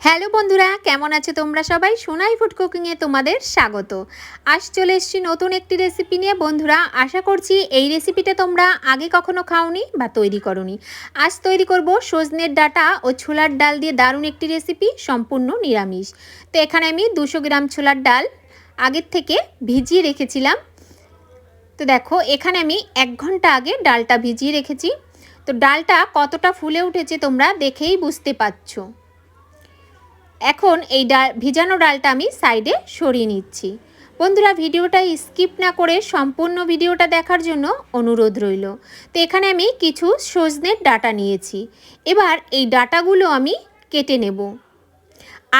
Hello বন্ধুরা, কেমন আছো তোমরা সবাই? সোনাই ফুড কুকিংয়ে তোমাদের স্বাগত। আজ চলে এসেছি নতুন একটি রেসিপি নিয়ে। বন্ধুরা, আশা করছি এই রেসিপিটা তোমরা আগে কখনো খাওনি বা তৈরি করনি। আজ তৈরি করব সজনের ডাটা ও ছোলার ডাল দিয়ে দারুণ একটি রেসিপি সম্পূর্ণ নিরামিষ। তো এখানে আমি দুশো গ্রাম ছোলার ডাল আগের থেকে ভিজিয়ে রেখেছিলাম। তো দেখো, এখানে আমি এক ঘণ্টা আগে ডালটা ভিজিয়ে রেখেছি। তো ডালটা কতটা ফুলে উঠেছে তোমরা দেখেই বুঝতে পারছ। এখন এই ডাল, ভিজানো ডালটা আমি সাইডে সরিয়ে নিচ্ছি। বন্ধুরা, ভিডিওটা স্কিপ না করে সম্পূর্ণ ভিডিওটা দেখার জন্য অনুরোধ রইল। তো এখানে আমি কিছু সজনের ডাটা নিয়েছি। এবার এই ডাটাগুলো আমি কেটে নেব।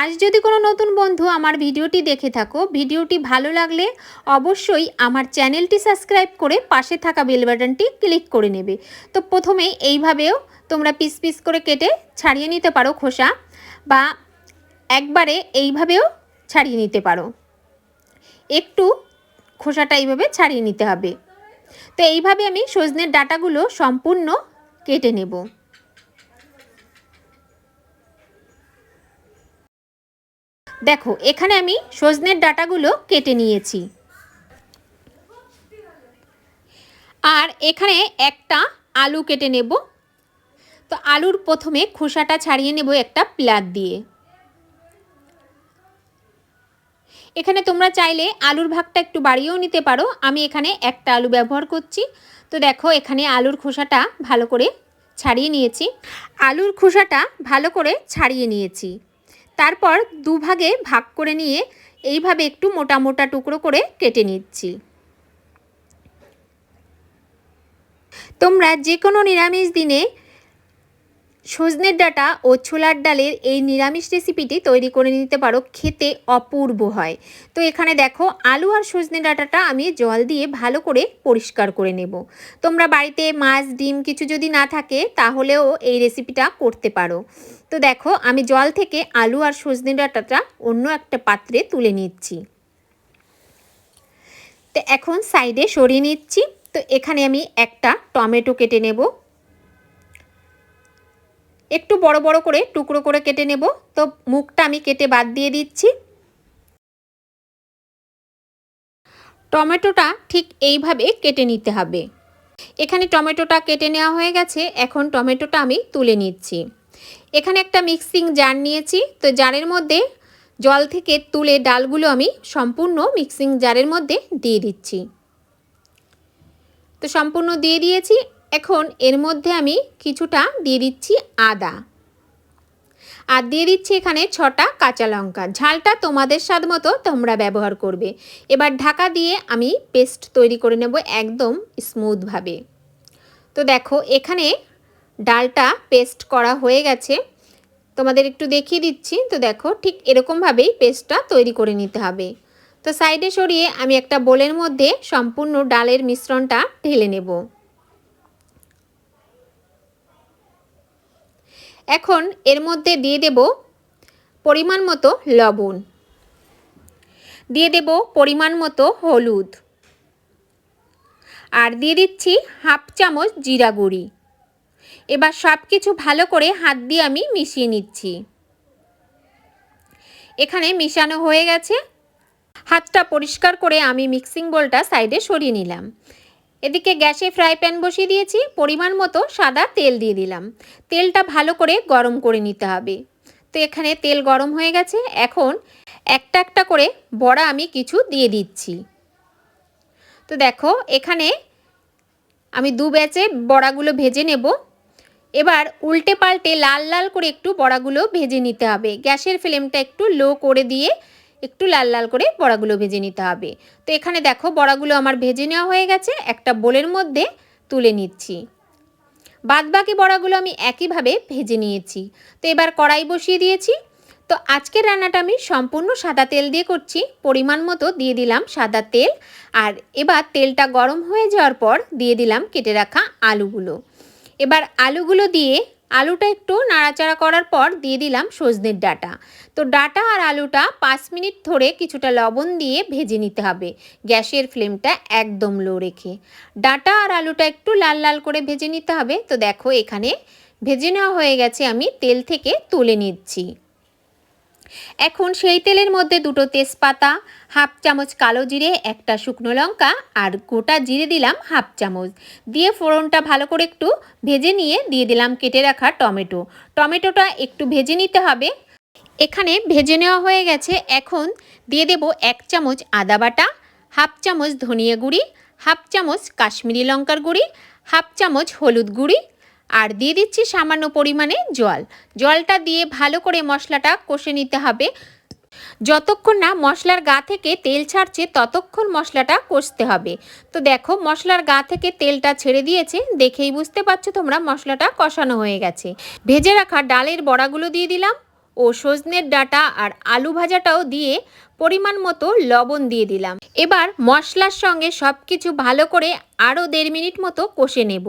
আজ যদি কোনো নতুন বন্ধু আমার ভিডিওটি দেখে থাকো, ভিডিওটি ভালো লাগলে অবশ্যই আমার চ্যানেলটি সাবস্ক্রাইব করে পাশে থাকা বেল বাটনটি ক্লিক করে নেবে। তো প্রথমে এইভাবেও তোমরা পিস পিস করে কেটে ছাড়িয়ে নিতে পারো খোসা বা একবারে এইভাবেও ছাড়িয়ে নিতে পারো। একটু খোসাটা এইভাবে ছাড়িয়ে নিতে হবে। তো এইভাবে আমি সজনের ডাটাগুলো সম্পূর্ণ কেটে নেব। দেখো, এখানে আমি সজনের ডাটাগুলো কেটে নিয়েছি। আর এখানে একটা আলু কেটে নেব। তো আলুর প্রথমে খোসাটা ছাড়িয়ে নেব একটা প্লাগ দিয়ে। এখানে তোমরা চাইলে আলুর ভাগটা একটু বাড়িয়েও নিতে পারো। আমি এখানে একটা আলু ব্যবহার করছি। তো দেখো, এখানে আলুর খোসাটা ভালো করে ছাড়িয়ে নিয়েছি। আলুর খোসাটা ভালো করে ছাড়িয়ে নিয়েছি। তারপর দুভাগে ভাগ করে নিয়ে এইভাবে একটু মোটা মোটা টুকরো করে কেটে নিচ্ছি। তোমরা যে কোনো নিরামিষ দিনে সজনের ডাটা ও ছোলার ডালের এই নিরামিষ রেসিপিটি তৈরি করে নিতে পারো, খেতে অপূর্ব হয়। তো এখানে দেখো, আলু আর সজনে ডাটাটা আমি জল দিয়ে ভালো করে পরিষ্কার করে নেব। তোমরা বাড়িতে মাছ, ডিম কিছু যদি না থাকে, তাহলেও এই রেসিপিটা করতে পারো। তো দেখো, আমি জল থেকে আলু আর সজনে ডাটাটা অন্য একটা পাত্রে তুলে নিচ্ছি। তো এখন সাইডে সরিয়ে নিচ্ছি। তো এখানে আমি একটা টমেটো কেটে নেব। একটু বড় বড় করে, টুকরো করে কেটে নেব। তো মুখটা আমি কেটে বাদ দিয়ে দিচ্ছি। টমেটোটা ঠিক এইভাবে কেটে নিতে হবে। এখানে টমেটোটা কেটে নেওয়া হয়ে গেছে। এখন টমেটোটা আমি তুলে নিচ্ছি। এখানে একটা মিক্সিং জার নিয়েছি। তো জারের মধ্যে জল থেকে তুলে ডালগুলো আমি সম্পূর্ণ মিক্সিং জারের মধ্যে দিয়ে দিচ্ছি। তো সম্পূর্ণ দিয়ে দিয়েছি। এখন এর মধ্যে আমি কিছুটা দিয়ে দিচ্ছি আদা। আর দিয়ে দিচ্ছি এখানে ছটা কাঁচা লঙ্কা। ঝালটা তোমাদের স্বাদ মতো তোমরা ব্যবহার করবে। এবার ঢাকা দিয়ে আমি পেস্ট তৈরি করে নেব একদম স্মুথভাবে তো দেখো, এখানে ডালটা পেস্ট করা হয়ে গেছে। তোমাদের একটু দেখিয়ে দিচ্ছি। তো দেখো, ঠিক এরকমভাবেই পেস্টটা তৈরি করে নিতে হবে। তো সাইডে সরিয়ে আমি একটা বোলের মধ্যে সম্পূর্ণ ডালের মিশ্রণটা ঢেলে নেব। এখন এর মধ্যে দিয়ে দেব পরিমাণ মতো লবণ। দিয়ে দেব পরিমাণ মতো হলুদ। আর দিয়ে দিচ্ছি হাফ চামচ জিরা গুঁড়ি। এবার সব কিছু ভালো করে হাত দিয়ে আমি মিশিয়ে নিচ্ছি। এখানে মিশানো হয়ে গেছে। হাতটা পরিষ্কার করে আমি মিক্সিং বোলটা সাইডে সরিয়ে নিলাম। এদিকে গ্যাসে ফ্রাই প্যান বসিয়ে দিয়েছি, পরিমাণ মতো সাদা তেল দিয়ে দিলাম। তেলটা ভালো করে গরম করে নিতে হবে। তো এখানে তেল গরম হয়ে গেছে, এখন একটা একটা করে বড়া আমি কিছু দিয়ে দিচ্ছি। তো দেখো, এখানে আমি দু ব্যাচে বড়াগুলো ভেজে নেব। এবার উল্টে পাল্টে লাল লাল করে একটু বড়াগুলো ভেজে নিতে হবে। গ্যাসের ফ্লেমটা একটু লো করে দিয়ে একটু লাল লাল করে বড়াগুলো ভেজে নিতে হবে। তো এখানে দেখো বড়াগুলো আমার ভেজে নেওয়া হয়ে গেছে, একটা বোলের মধ্যে তুলে নিচ্ছি। বাদবাকি বড়াগুলো আমি একইভাবে ভেজে নিয়েছি। তো এবার কড়াই বসিয়ে দিয়েছি। তো আজকের রান্নাটা আমি সম্পূর্ণ সাদা তেল দিয়ে করছি, পরিমাণ মতো দিয়ে দিলাম সাদা তেল। আর এবার তেলটা গরম হয়ে যাওয়ার পর দিয়ে দিলাম কেটে রাখা আলুগুলো। এবার আলুগুলো দিয়ে আলুটা একটু নাড়াচাড়া করার পর দিয়ে দিলাম সজনের ডাটা। তো ডাটা আর আলুটা পাঁচ মিনিট ধরে কিছুটা লবণ দিয়ে ভেজে নিতে হবে। গ্যাসের ফ্লেমটা একদম লো রেখে। ডাটা আর আলুটা একটু লাল লাল করে ভেজে নিতে হবে। তো দেখো এখানে ভেজে নেওয়া হয়ে গেছে, আমি তেল থেকে তুলে নিচ্ছি। এখন সেই তেলের মধ্যে দুটো তেজপাতা, হাফ চামচ কালো জিরে, একটা শুকনো লঙ্কা আর গোটা জিরে দিলাম হাফ চামচ। দিয়ে ফোড়নটা ভালো করে একটু ভেজে নিয়ে দিয়ে দিলাম কেটে রাখা টমেটো। টমেটোটা একটু ভেজে নিতে হবে। এখানে ভেজে নেওয়া হয়ে গেছে। এখন দিয়ে দেব এক চামচ আদা বাটা, হাফ চামচ ধনিয়া গুঁড়ি, হাফ চামচ কাশ্মীরি লঙ্কার গুঁড়ি, হাফ চামচ হলুদ গুঁড়ি আর দিয়ে দিচ্ছি সামান্য পরিমাণে জল। জলটা দিয়ে ভালো করে মশলাটা কষে নিতে হবে। যতক্ষণ না মশলার গা থেকে তেল ছাড়ছে, ততক্ষণ মশলাটা কষতে হবে। তো দেখো, মশলার গা থেকে তেলটা ছেড়ে দিয়েছে। দেখেই বুঝতে পারছ তোমরা মশলাটা কষানো হয়ে গেছে। ভেজে রাখা ডালের বড়াগুলো দিয়ে দিলাম ও সজনের ডাটা আর আলু ভাজাটাও দিয়ে পরিমাণ মতো লবণ দিয়ে দিলাম। এবার মশলার সঙ্গে সব কিছু ভালো করে আরও দেড় মিনিট মতো কষে নেব।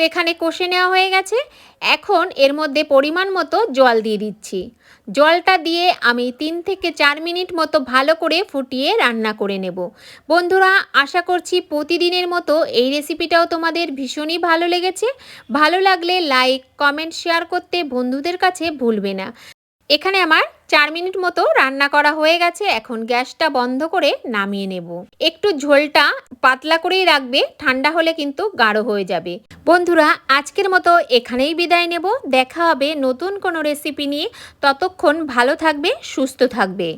তো এখানে কষে নেওয়া হয়ে গেছে। এখন এর মধ্যে পরিমাণ মতো জল দিয়ে দিচ্ছি। জলটা দিয়ে আমি তিন থেকে চার মিনিট মতো ভালো করে ফুটিয়ে রান্না করে নেব। বন্ধুরা, আশা করছি প্রতিদিনের মতো এই রেসিপিটাও তোমাদের ভীষণই ভালো লেগেছে। ভালো লাগলে লাইক, কমেন্ট, শেয়ার করতে বন্ধুদের কাছে ভুলবে না। এখানে আমার চার মিনিট মতো রান্না করা হয়ে গেছে। এখন গ্যাসটা বন্ধ করে নামিয়ে নেব। একটু ঝোলটা পাতলা করেই রাখবে, ঠান্ডা হলে কিন্তু গাঢ় হয়ে যাবে। বন্ধুরা, আজকের মতো এখানেই বিদায় নেব। দেখা হবে নতুন কোনো রেসিপি নিয়ে। ততক্ষণ ভালো থাকবে, সুস্থ থাকবে।